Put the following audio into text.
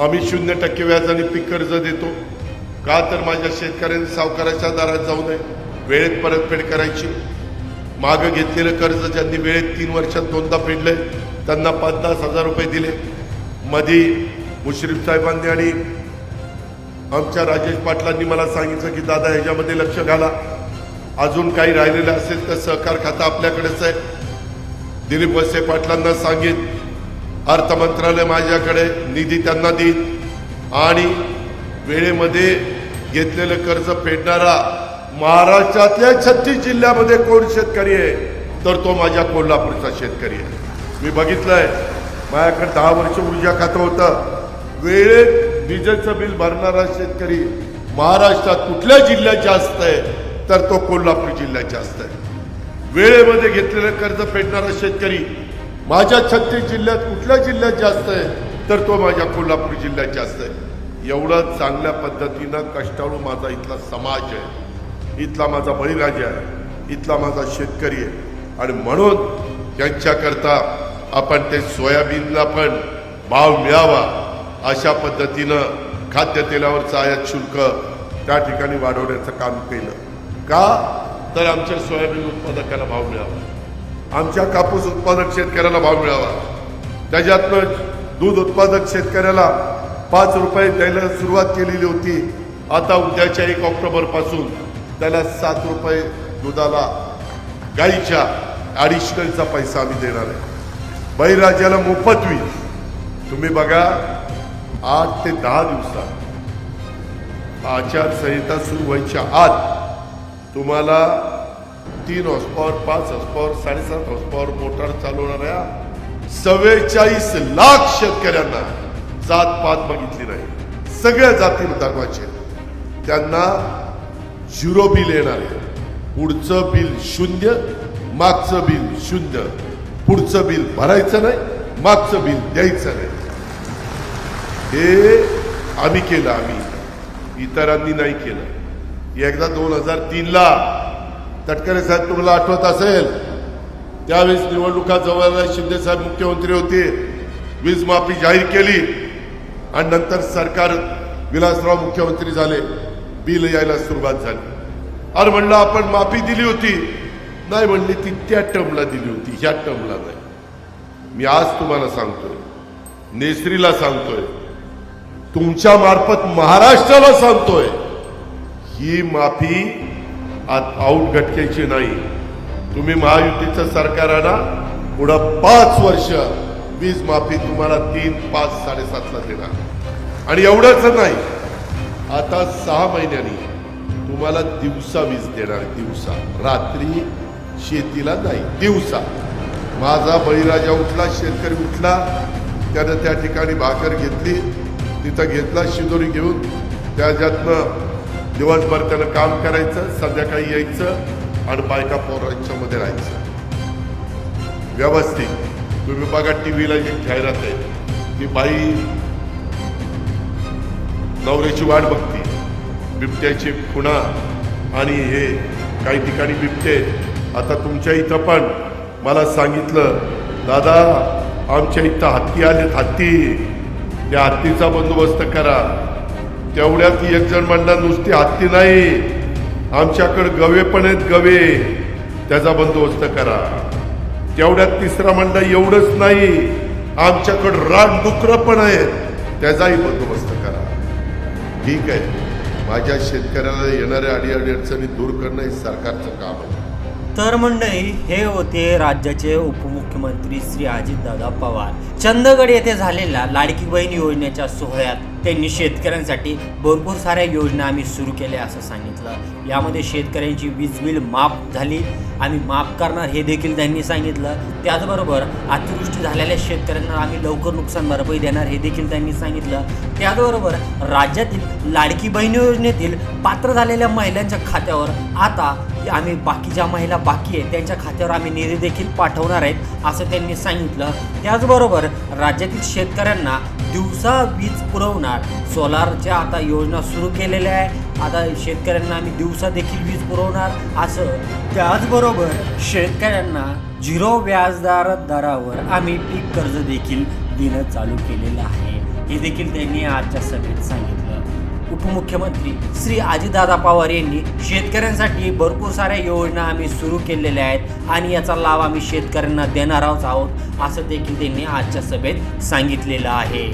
आम्ही शून्य टक्के व्याजाने पीक कर्ज देतो. का तर माझ्या शेतकऱ्यांनी सावकाराच्या दारात जाऊ नये वेळेत परतफेड करायची. मागं घेतलेलं कर्ज ज्यांनी वेळेत तीन वर्षात दोनदा फेडलंय त्यांना पन्नास हजार रुपये दिले. मधी मुश्रीफ साहेबांनी आणि आमच्या राजेश पाटलांनी मला सांगितलं की दादा ह्याच्यामध्ये लक्ष घाला. अजून काही राहिलेलं असेल तर सहकार खातं आपल्याकडेच आहे. दिलीप वसे पाटलांना सांगित अर्थ मंत्रालय माझ्याकडे निधी त्यांना देईल. आणि वेळेमध्ये घेतलेलं कर्ज फेडणारा महाराष्ट्रातल्या छत्तीस जिल्ह्यामध्ये कोण शेतकरी आहे तर तो माझ्या कोल्हापूरचा शेतकरी आहे. मी बघितलंय माझ्याकडे दहा वर्ष ऊर्जा खातं होतं. वेळेत विजेचं बिल भरणारा शेतकरी महाराष्ट्रात कुठल्या जिल्ह्यात जास्त आहे तर तो कोल्हापूर जिल्ह्यात जास्त आहे. वेळेमध्ये घेतलेलं कर्ज फेडणारा शेतकरी माझ्या छत्तीस जिल्ह्यात कुठल्या जिल्ह्यात जास्त आहे? तर तो माझ्या कोल्हापूर जिल्ह्यात जास्त आहे. एवढं चांगल्या पद्धतीनं कष्टाळू माझा इथला समाज आहे. इथला माझा बळीराजा आहे. इथला माझा शेतकरी आहे. आणि म्हणून त्यांच्याकरता आपण ते सोयाबीनला पण भाव मिळावा अशा पद्धतीनं खाद्यतेलावरचं आयात शुल्क त्या ठिकाणी वाढवण्याचं काम केलं. का? तर आमच्या सोयाबीन उत्पादकाला भाव मिळावा. आमच्या कापूस उत्पादक शेतकऱ्याला भाव मिळावा. त्याच्यातनं दूध उत्पादक शेतकऱ्याला पाच रुपये द्यायला सुरुवात केलेली होती. आता उद्याच्या एक ऑक्टोबरपासून त्याला सात रुपये दुधाला गाईच्या ॲडिशनलचा पैसा आम्ही देणार आहे. बळीराजाला मोफत वीज. तुम्ही बघा आठ ते दहा दिवसात आचारसंहिता सुरू व्हायच्या आत तुम्हाला तीन हॉर्सपॉवर पाच हॉर्सपॉवर साडेसात हॉर्सपॉवर मोटार चालवणाऱ्या चव्वेचाळीस लाख शेतकऱ्यांना जात पात बघितली नाही. सगळ्या जाती दाखवायचे त्यांना झिरो बिल येणार. आहे पुढचं बिल शून्य मागचं बिल शून्य. पुढचं बिल भरायचं नाही मागचं बिल द्यायचं नाही. हे आम्ही केलं आम्ही. इतरांनी नाही केलं. एकदा दोन हजार तीनला तटकरे साहेब तुम्हाला आठवत असेल त्यावेळेस निवडणुका जवळ आल्या, शिंदे साहेब मुख्यमंत्री होते. वीज माफी जाहीर केली आणि नंतर सरकार विलासराव मुख्यमंत्री झाले. बिल यायला सुरुवात झाली. अरे म्हणलं आपण माफी दिली होती. नाही म्हणली ती त्या टर्मला दिली होती. ह्या टर्मला नाही. मी आज तुम्हाला सांगतोय नेसरीला सांगतोय तुमच्या मार्फत महाराष्ट्राला सांगतोय ही माफी आत आऊट घटकेची नाही. तुम्ही महायुतीचं सरकार आणा पुढं पाच वर्ष वीज माफी तुम्हाला तीन पाच साडेसातला देणार. आणि एवढंच नाही आता सहा महिन्यांनी तुम्हाला दिवसा वीज देणार दिवसा. रात्री शेतीला नाही दिवसा. माझा बळीराजा उठला शेतकरी उठला त्यानं त्या ठिकाणी भाकर घेतली तिथं घेतला शिदोरी घेऊन त्याच्यातनं दिवसभर त्यानं काम करायचं संध्याकाळी यायचं आणि बायका पोरांच्यामध्ये राहायचं. व्यवस्थित. तुम्ही बघा टी व्हीला एक जाहिरात आहे ती बाई नवऱ्याची वाट बघते. बिबट्याची खुणा आणि हे काही ठिकाणी बिबटे. आता तुमच्या इथं पण मला सांगितलं दादा आमच्या इथं हत्ती आलेत हत्ती. त्या हत्तीचा बंदोबस्त करा. तेवढ्यात एक जण म्हणणार नुसती हत्ती नाही आमच्याकडे गवे पण आहेत गवे त्याचा बंदोबस्त करा. तेवढ्यात तिसरा म्हणला एवढंच नाही आमच्याकडं रान डुकरं पण आहेत त्याचाही बंदोबस्त करा. ठीक आहे. माझ्या शेतकऱ्याला येणाऱ्या अडी अडचणी दूर करणं हे सरकारचं काम आहे. तर मंडळी हे होते राज्याचे उपमुख्यमंत्री श्री अजितदादा पवार. चंदगड येथे झालेल्या लाडकी बहीण योजनेच्या सोहळ्यात त्यांनी शेतकऱ्यांसाठी भरपूर साऱ्या योजना आम्ही सुरू केल्या असं सांगितलं. यामध्ये शेतकऱ्यांची वीज बिल माफ झाली. आम्ही माफ करणार हे देखील त्यांनी सांगितलं. त्याचबरोबर अतिवृष्टी झालेल्या शेतकऱ्यांना आम्ही लवकर नुकसान भरपाई देणार हे देखील त्यांनी सांगितलं. त्याचबरोबर राज्यातील लाडकी बहीण योजनेतील पात्र झालेल्या महिलांच्या खात्यावर आता आम्ही बाकी ज्या महिला बाकी आहेत त्यांच्या खात्यावर आम्ही निधी देखील पाठवणार आहेत असं त्यांनी सांगितलं. त्याचबरोबर राज्यातील शेतकऱ्यांना दिवसा वीज पुरवणार. सोलारच्या आता योजना सुरू केलेल्या आहे. आता शेतकऱ्यांना आम्ही दिवसा देखील वीज पुरवणार असं. त्याचबरोबर शेतकऱ्यांना झिरो व्याजदार दरावर आम्ही पीक कर्ज देखील देणं चालू केलेलं आहे. हे देखील त्यांनी आजच्या सभेत सांगितलं. उपमुख्यमंत्री श्री अजितदादा पवार यांनी शेतकऱ्यांसाठी भरपूर साऱ्या योजना आम्ही सुरू केलेल्या आहेत आणि याचा लाभ आम्ही शेतकऱ्यांना देणार आहोत असं देखील त्यांनी आजच्या सभेत सांगितलेलं आहे.